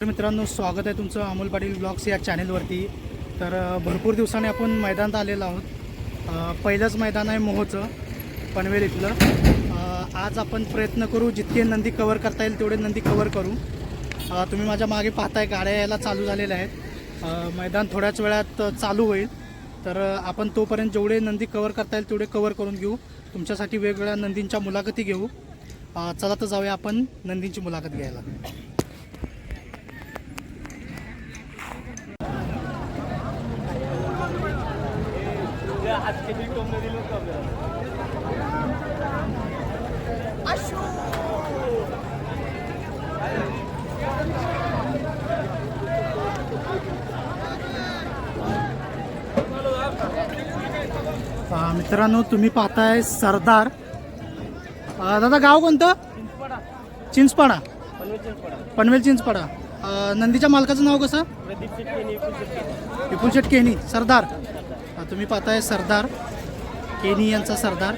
तर मित्रांनो स्वागत आहे तुमचं अमोल पाटील ब्लॉग्स या चॅनेलवरती. तर भरपूर दिवसांनी आपण मैदानात आलेलो आहोत. पहिलंच मैदान आहे मोहोचं पनवेल इथलं. आज आपण प्रयत्न करू जितके नंदी कवर करता येईल तेवढे नंदी कवर करू. तुम्ही माझ्या मागे पाहताय गाड्या यायला चालू झालेल्या आहेत. मैदान थोड्याच वेळात चालू होईल. तर आपण तोपर्यंत जेवढे नंदी कवर करता येईल तेवढे कवर करून घेऊ. तुमच्यासाठी वेगवेगळ्या नंदींच्या मुलाखती घेऊ. चला तर जाऊया आपण नंदींची मुलाखत घ्यायला. मित्रांनो तुम्ही पाहताय सरदार. दादा गाव कोणतं? चिंचपाडा. पनवेल चिंचपाडा. नंदीच्या मालकाचं नाव कसं? विपुल शेट केनी सरदार. तुम्ही पाहताय सरदार. केनी यांचा सरदार.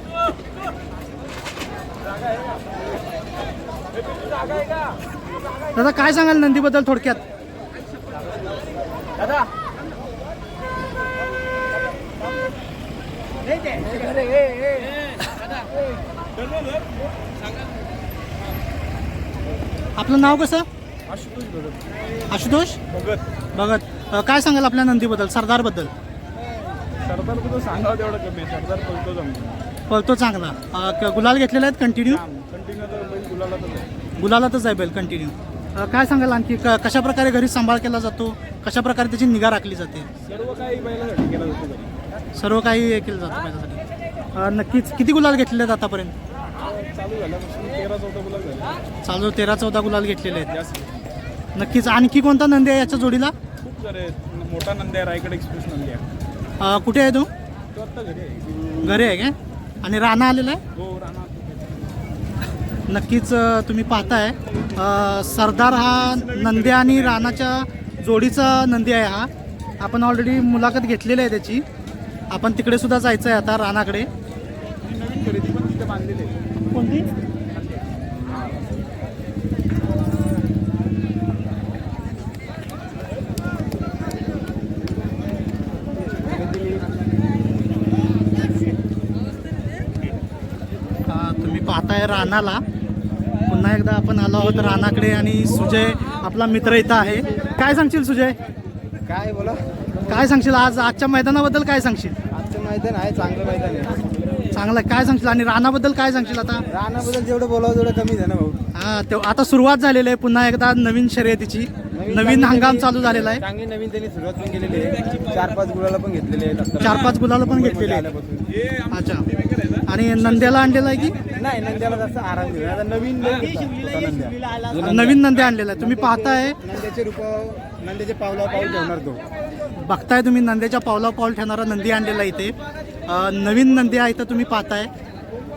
दादा काय सांगाल नंदीबद्दल थोडक्यात? आपलं नाव कसं? आशुतोष भगत. अ, काय सांगाल आपल्या नंदीबद्दल सरदारबद्दल? सरदार तुझं सांगावं तेवढं कमी. सरदार जमतो पळतो चांगला. अ, क- गुलाल घेतलेले आहेत कंटिन्यू कंटिन्यू तर बैल गुलाला तर आहे. गुलालातच आहे बैल कंटिन्यू काय सांगाल आणखी? क कशा प्रकारे घरी सांभाळ केला जातो? कशा प्रकारे त्याची निगा राखली जाते? सर्व काही बैलासाठी केलं जातं घरी. सर्व काही हे केलं जातं बैलासाठी. अ, नक्कीच. किती गुलाल घेतलेले आहेत आतापर्यंत? चालू झाल्यापासून तेरा चौदा गुलाब झाले. चालू तेरा चौदा गुलाल घेतलेले आहेत. जास्त नक्कीच. आणखी कोणता नंदी आहे याच्या जोडीला? खूप सारे आहेत. मोठा नंदी आहे रायगड एक्सप्रेस नंदी आहे. अ, कुठे आहे तो? घरी आहे काय आणि राणा आलेला आहे? हो राणा नक्कीच अ, तुम्ही पाहताय. अ, सरदार हा नंदी आणि राणाच्या जोडीचा नंदी आहे हा. आपण ऑलरेडी मुलाखत घेतलेली आहे त्याची. आपण तिकडे सुद्धा जायचं आहे आता राणाकडे. कोणती अ, तुम्ही पाहताय राणाला पुन्हा एकदा आपण आलो आहोत राणाकडे आणि सुजय आपला मित्र इथं आहे. काय सांगशील सुजय? काय बोला? काय सांगशील? आज आजच्या मैदानाबद्दल काय सांगशील? आजचं मैदान आहे चांगलं मैदान आहे. चांगलं आहे. काय सांगशील? आणि राणाबद्दल काय सांगशील आता? रानाबद्दल जेवढं बोलावं तेवढं आहे ना भाऊ. हा ते आता सुरुवात झालेली आहे. पुन्हा एकदा नवीन शर्यतीची. नवीन हंगाम चालू झालेला आहे. चांगली नवीन त्यांनी सुरुवात पण केलेली आहे. चार पाच गुलाला पण घेतलेले आहेत. आता. चार पाच गुलाल पण घेतलेले आहेत. आल्यापासून. अच्छा. आणि नंद्याला आणलेला आहे की? नाही नंद्याला जास्त आराम आता नवीन. नवीन नंद्या आणलेला आहे. तुम्ही पाहताय? नंद्याचे रूप नंद्याचे पावला पाऊल ठेवणार तो. बघताय तुम्ही नंद्याच्या पावला पाऊल ठेवणारा नंदी आणलेला आहे इथे. अं, नवीन नंदी आहे इथं तुम्ही पाहताय.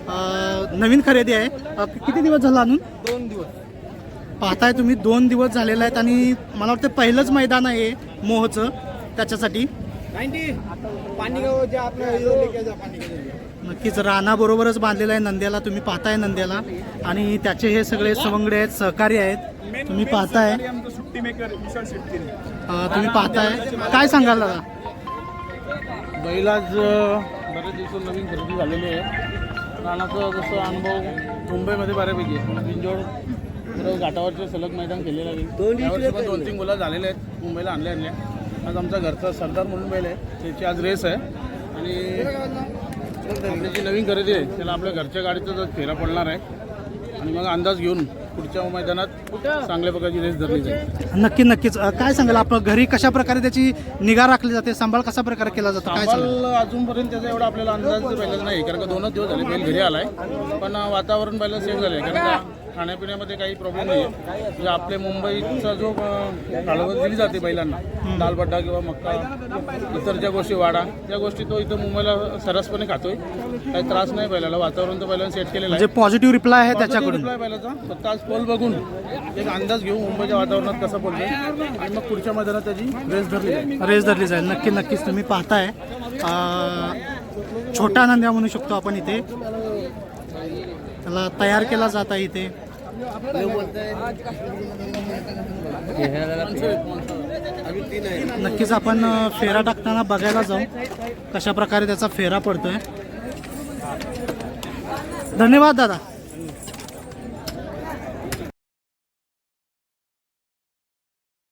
अं, नवीन खरेदी आहे. अं, किती दिवस झाला आणून? दोन दिवस. पाहताय तुम्ही दोन दिवस झालेले आहेत आणि मला वाटतं पहिलंच मैदान आहे मोहचं त्याच्यासाठी. पाणी गाव जे आपलं हे लेके जा, पाणी गाव. नक्कीच रानाबरोबरच बांधलेलं आहे. नंद्याला तुम्ही पाहताय नंद्याला. आणि त्याचे हे सगळे सवंगडे आहेत सहकारी आहेत. तुम्ही पाहताय. तुम्ही पाहताय. काय सांगाल दादा? बैल आज बरेच दिवस नवीन खरेदी झालेली आहे. राणाचा जसं अनुभव मुंबईमध्ये बऱ्यापैकी आहे. बिंजोड बरोबर घाटावरचे सलग मैदान खेळलेलं आहे. दोन तीन गुलाब झालेले आहेत. मुंबईला आणले आणले. आज आमचा घरचा सरदार म्हणून बैल आहे. त्याची आज रेस आहे. आणि आपली जी नवीन खरेदी आहे त्याला आपल्या घरच्या गाडीचा जर फेरा पडणार आहे आणि मग अंदाज घेऊन पुढच्या मैदानात चांगल्या प्रकारची रेस धरली जाईल. नक्की नक्कीच. अं, काय सांगाल आपण घरी कशा प्रकारे त्याची निगा राखली जाते सांभाळ कसा प्रकारे केला जातो काय सांगाल? अजूनपर्यंत त्याचा एवढा आपल्याला अंदाज पहिलाच नाही कारण का दोनच दिवस झाले बैल घरी आलाय पण वातावरण पहिलं सेफ झालंय कारण का खाण्यापिण्यामध्ये काही प्रॉब्लेम नाही आहे म्हणजे आपले मुंबईचा जो हळवत दिली जाते बैलांना दालबड्डा किंवा मक्का इतर ज्या गोष्टी वाडा त्या गोष्टी तो इथं मुंबईला सरसपणे खातोय. काही त्रास नाही बैलाला. वातावरण तर बैलांना सेट केलेलं म्हणजे आहे. पॉझिटिव्ह रिप्लाय आहे त्याच्याकडून. रिप्लाय बैलाचा. फक्त आज पोल बघून एक अंदाज घेऊ मुंबईच्या वातावरणात कसं बोलतोय आणि मग पुढच्या मैदानात त्याची रेस धरली जाईल. रेस धरली जाईल. नक्की नक्कीच तुम्ही पाहताय. छोटा नंद्या म्हणू शकतो आपण इथे. त्याला तयार केला जात आहे इथे. नक्कीच आपण फेरा टाकताना बघायला जाऊ. कशा प्रकारे त्याचा फेरा पडतोय. धन्यवाद दादा.